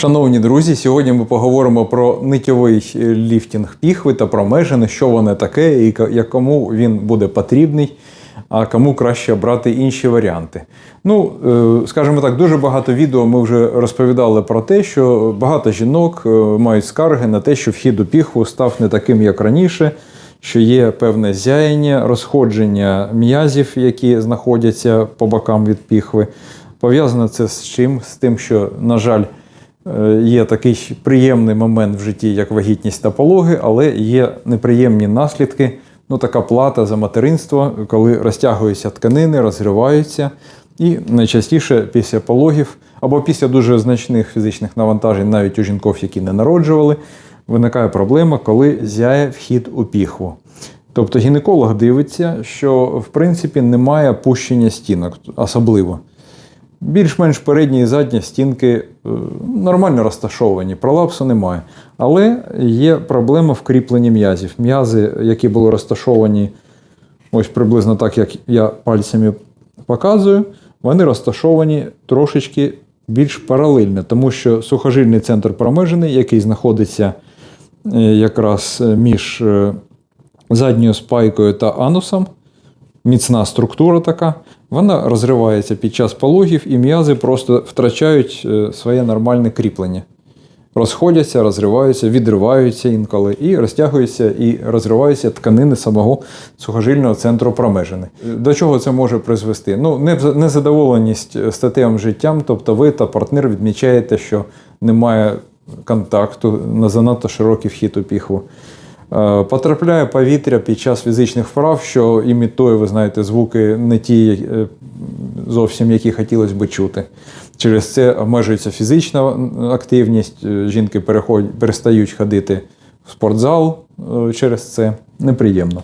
Шановні друзі, сьогодні ми поговоримо про нитьовий е, ліфтінг піхви та про межини, що воно таке і ка- як кому він буде потрібний, а кому краще брати інші варіанти. Ну, е, скажімо так, дуже багато відео ми вже розповідали про те, що багато жінок е, мають скарги на те, що вхід у піхву став не таким, як раніше, що є певне зяяння, розходження м'язів, які знаходяться по бокам від піхви. Пов'язано це з чим? З тим, що, на жаль, Є такий приємний момент в житті, як вагітність та пологи, але є неприємні наслідки. Ну, така плата за материнство, коли розтягуються тканини, розриваються. І найчастіше після пологів або після дуже значних фізичних навантажень, навіть у жінків, які не народжували, виникає проблема, коли зяє вхід у піхву. Тобто гінеколог дивиться, що в принципі немає пущення стінок, особливо. Більш-менш передні і задні стінки е, нормально розташовані, пролапсу немає. Але є проблема в м'язів. М'язи, які були розташовані ось приблизно так, як я пальцями показую, вони розташовані трошечки більш паралельно, тому що сухожильний центр промежини, який знаходиться е, якраз між е, задньою спайкою та анусом, міцна структура така, вона розривається під час пологів, і м'язи просто втрачають е, своє нормальне кріплення. Розходяться, розриваються, відриваються інколи і розтягуються і розриваються тканини самого сухожильного центру промежини. До чого це може призвести? Ну, незадоволеність статевим життям, тобто ви та партнер відмічаєте, що немає контакту на занадто широкий вхід у піхву. Е, Потрапляє повітря під час фізичних вправ, що імітує, ви знаєте, звуки не ті е, зовсім, які хотілося би чути. Через це обмежується фізична активність, е, жінки перестають ходити в спортзал через це. Неприємно.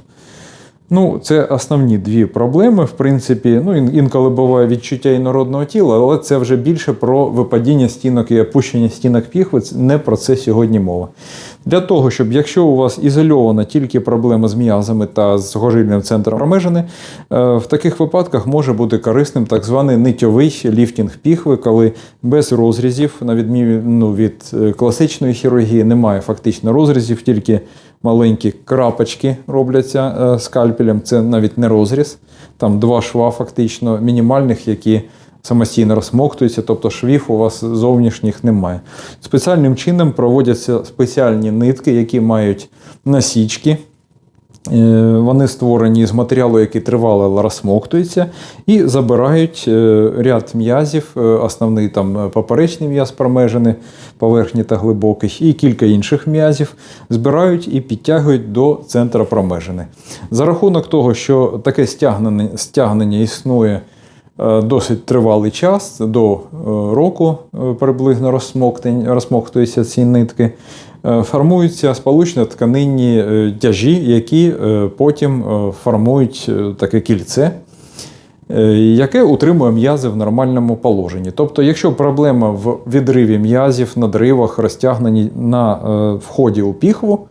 Ну, це основні дві проблеми. В принципі, ну інколи буває відчуття інородного тіла, але це вже більше про випадіння стінок і опущення стінок піхви. Не про це сьогодні мова. Для того, щоб якщо у вас ізольована тільки проблема з м'язами та з сухожильним центром промежини, е, в таких випадках може бути корисним так званий нитьовий ліфтінг піхви, коли без розрізів, на відміну від е, класичної хірургії, немає фактично розрізів, тільки маленькі крапочки робляться е, скальпелем. Це навіть не розріз. Там два шва, фактично, мінімальних, які самостійно розсмоктуються, тобто швів у вас зовнішніх немає. Спеціальним чином проводяться спеціальні нитки, які мають насічки. Е, Вони створені з матеріалу, який тривало розсмоктується, і забирають е, ряд м'язів, е, основний там поперечний м'яз промежини, поверхні та глибокий, і кілька інших м'язів збирають і підтягують до центра промежини. За рахунок того, що таке стягнення, стягнення існує досить тривалий час, до е, року е, приблизно розсмоктуються ці нитки. Е, Формуються сполучно-тканинні е, тяжі, які е, потім е, формують е, таке кільце, е, яке утримує м'язи в нормальному положенні. Тобто, якщо проблема в відриві м'язів, надривах, розтягненні на е, вході у піхву,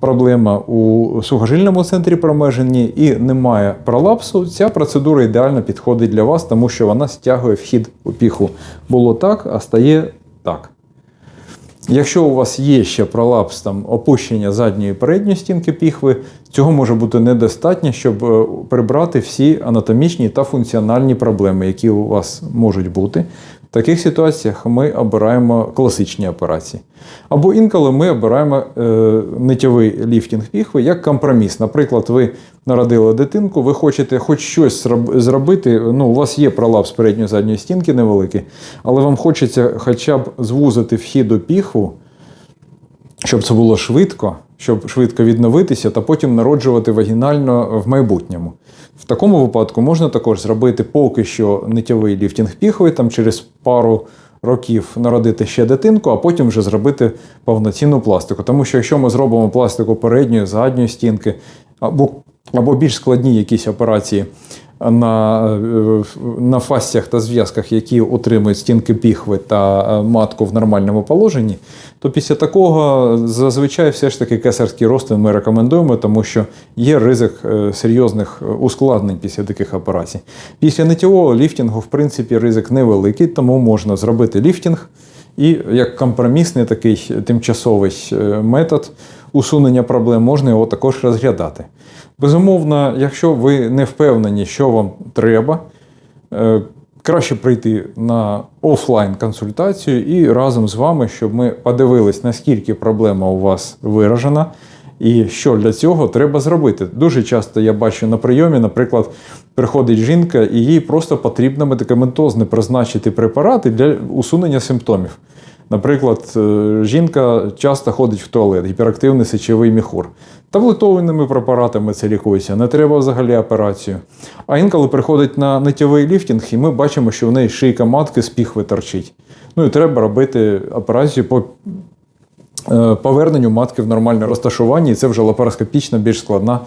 проблема у сухожильному центрі промежені і немає пролапсу, ця процедура ідеально підходить для вас, тому що вона стягує вхід у піхву. Було так, а стає так. Якщо у вас є ще пролапс там опущення задньої і передньої стінки піхви, цього може бути недостатньо, щоб е, прибрати всі анатомічні та функціональні проблеми, які у вас можуть бути. В таких ситуаціях ми обираємо класичні операції. Або інколи ми обираємо е, нитьовий ліфтінг піхви як компроміс. Наприклад, ви народили дитинку, ви хочете хоч щось зробити. Ну, у вас є пролапс передньої задньої стінки невеликий, але вам хочеться хоча б звузити вхід у піхву, щоб це було швидко, щоб швидко відновитися та потім народжувати вагінально в майбутньому. В такому випадку можна також зробити поки що нитьовий ліфтінг піхви, там через пару років народити ще дитинку, а потім вже зробити повноцінну пластику. Тому що якщо ми зробимо пластику передньої, задньої стінки, або, або більш складні якісь операції на, е, на фасціях та зв'язках, які утримують стінки піхви та е, матку в нормальному положенні, то після такого зазвичай все ж таки кесарський розтин ми рекомендуємо, тому що є ризик е, серйозних ускладнень після таких операцій. Після нитьового ліфтингу, в принципі, ризик невеликий, тому можна зробити ліфтинг І як компромісний такий тимчасовий е, метод усунення проблем можна його також розглядати. Безумовно, якщо ви не впевнені, що вам треба, е, краще прийти на офлайн консультацію і разом з вами, щоб ми подивились, наскільки проблема у вас виражена. І що для цього треба зробити? Дуже часто я бачу на прийомі, наприклад, приходить жінка, і їй просто потрібно медикаментозно призначити препарати для усунення симптомів. Наприклад, е, жінка часто ходить в туалет, гіперактивний сечовий міхур. Таблетованими препаратами це лікується, не треба взагалі операцію. А інколи приходить на нитьовий ліфтінг, і ми бачимо, що в неї шийка матки з піхви торчить. Ну і треба робити операцію по е, поверненню матки в нормальне розташування, і це вже лапароскопічна, більш складна,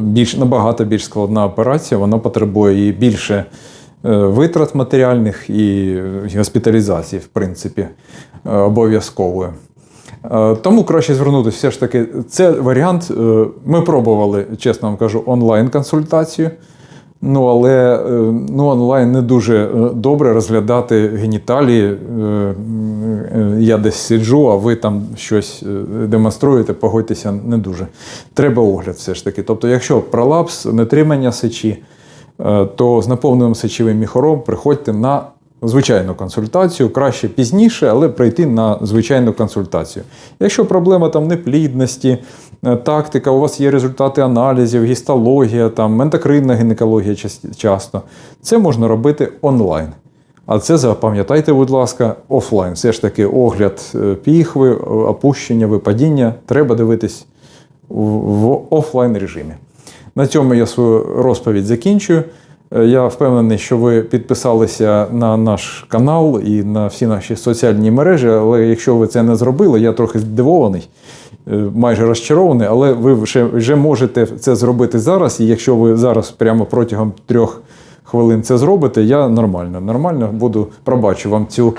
більш, набагато більш складна операція. Вона потребує і більше е, витрат матеріальних і госпіталізації, в принципі, е, обов'язковою. Е, Тому краще звернутися все ж таки. Це варіант. е, Ми пробували, чесно вам кажу, онлайн-консультацію. Ну, але е, ну, онлайн не дуже е, добре розглядати геніталії. Е, Я десь сиджу, а ви там щось демонструєте, погодьтеся, не дуже. Треба огляд все ж таки. Тобто, якщо пролапс, нетримання сечі, то з наповненим сечовим міхором приходьте на звичайну консультацію. Краще пізніше, але прийти на звичайну консультацію. Якщо проблема там неплідності, е, тактика, у вас є результати аналізів, гістологія, там ендокринна гінекологія часто, це можна робити онлайн. А це запам'ятайте, будь ласка, офлайн. Все ж таки огляд е, піхви, е, опущення, випадіння треба дивитись в- в офлайн режимі. На цьому я свою розповідь закінчую. Е, Я впевнений, що ви підписалися на наш канал і на всі наші соціальні мережі. Але якщо ви це не зробили, я трохи здивований, е, майже розчарований, але ви вже, вже можете це зробити зараз. І якщо ви зараз прямо протягом трьох хвилин це зробите, я нормально, нормально буду пробачу вам цю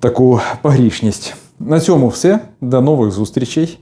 таку погрішність. На цьому все. До нових зустрічей.